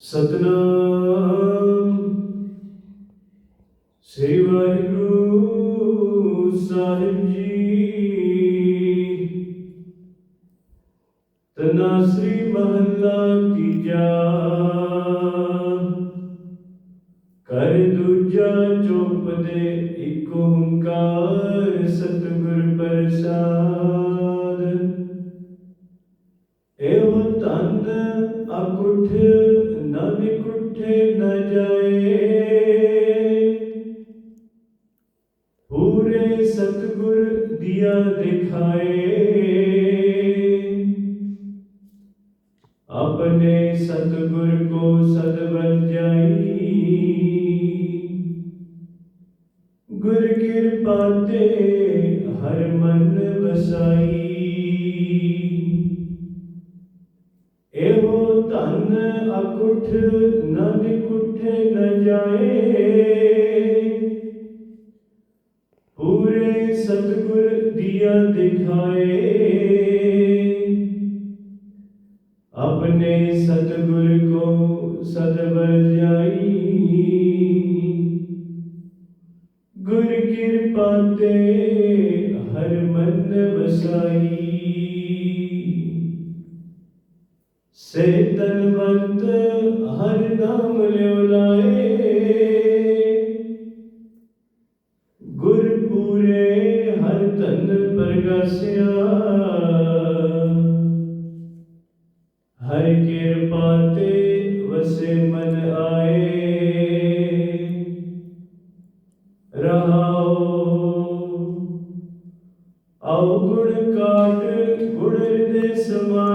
ਸਤਨਾਮ। ਸ੍ਰੀ ਵਾਹਿਗੁਰੂ ਸਾਹਿਬ ਜੀ। ਤਨਾ ਸ੍ਰੀ ਮਹੱਲਾ ਤੀਜਾ। ਕਰ ਦੂਜਾ ਚੁੱਪ ਦੇ ਇੱਕ ਓੰਕਾਰ ਸਤਿਗੁਰ ਪ੍ਰਸਾਦ। ਇਹੋ ਤਨ ਅਕੁਠ ਨ ਵਿਕੁਠੇ ਨ ਜਾਏ ਪੂਰੇ ਸਤਿਗੁਰ ਦਿਆ ਦਿਖਾਏ ਆਪਣੇ ਸਤਿਗੁਰ ਕੋ ਸਦਬਲ ਅਕੁਠ ਨ ਵਿਕੁਠੇ ਨ ਜਾਏ। ਪੂਰੇ ਸਤਿਗੁਰ ਦਿਆ ਦਿਖਾਏ। ਆਪਣੇ ਸਤਿਗੁਰ ਕੋ ਸਦਬਲ ਜਾਈ। ਗੁਰ ਕਿਰਪਾ ਤੇ ਹਰ ਮਨ ਵਸਾਈ। ਸੇ ਤਨਵੰਤ ਹਰ ਨਾਮ ਲਿਉ ਲਾਏ ਗੁਰ ਪੂਰੇ ਹਰ ਧਨ ਪ੍ਰਗਾਸਿਆ। ਹਰ ਕਿਰਪਾ ਤੇ ਵਸੇ ਮਨ ਆਏ। ਰਹਾਉ ਆਉ ਗੁਣ ਕਾਟ, ਗੁਣ ਹਿਰਦੇ ਸਮਾਏ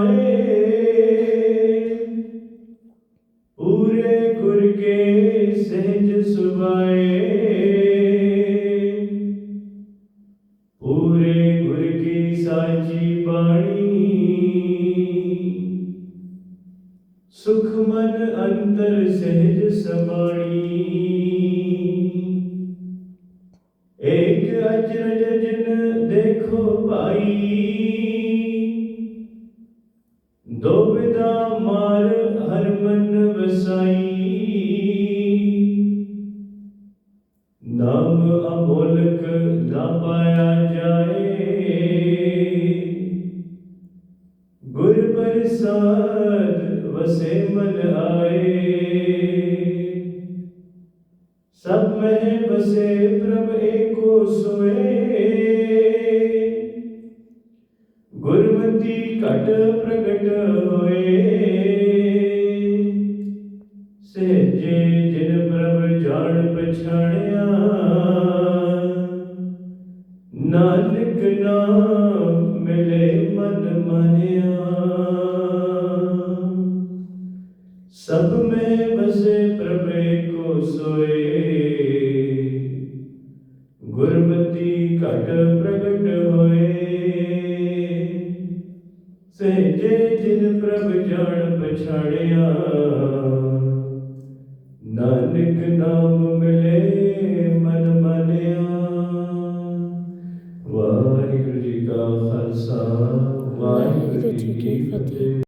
ਸੁਖ ਮਨ ਅੰਤਰ ਸਹਿਜ ਸਮਾਣੀ ਏਕ ਅਚਰਜ ਜਿਨ ਦੇਖੋ ਭਾਈ। ਦੋ ਵਿਦਾ ਮਾਰ ਹਰ ਮਨ ਵਸਾਈ। ਨਾਮ ਅਮੋਲਕ ਦਾ ਪਾਇਆ ਜਾਏ। ਗੁਰ ਪ੍ਰਸਾਦ ਵਸੇ ਮਨ ਆਏ। ਸਭ ਮਹਿ ਵਸੇ ਪ੍ਰਭ ਏਕੋ ਸੋਏ ਗੁਰਮਤੀ ਘਟ ਪ੍ਰਗਟ ਹੋਏ। ਸਹਿਜੇ ਜਿਨ ਪ੍ਰਭ ਜਾਣ ਪਛਾਣਿਆ। ਨਾਨਕ ਨਾਮ ਮਿਲੇ ਮਨ ਮਾਨਿਆ। सब में बसे प्रभे को सोए ਗੁਰਮਤੀ ਘਟ ਪ੍ਰਗਟ ਹੋਏ। ਸਹਿਜੇ ਜਿਨ ਪ੍ਰਭ ਜਾਣ ਪਛਾੜਿਆ ਨਾਨਕ ਨਾਮ ਮਿਲੇ ਮਨ ਮਾਨਿਆ। ਵਾਹਿਗੁਰੂ ਜੀ ਕਾ ਖਾਲਸਾ ਵਾਹਿਗੁਰੂ ਜੀ ਕੀ ਫਤਿਹ।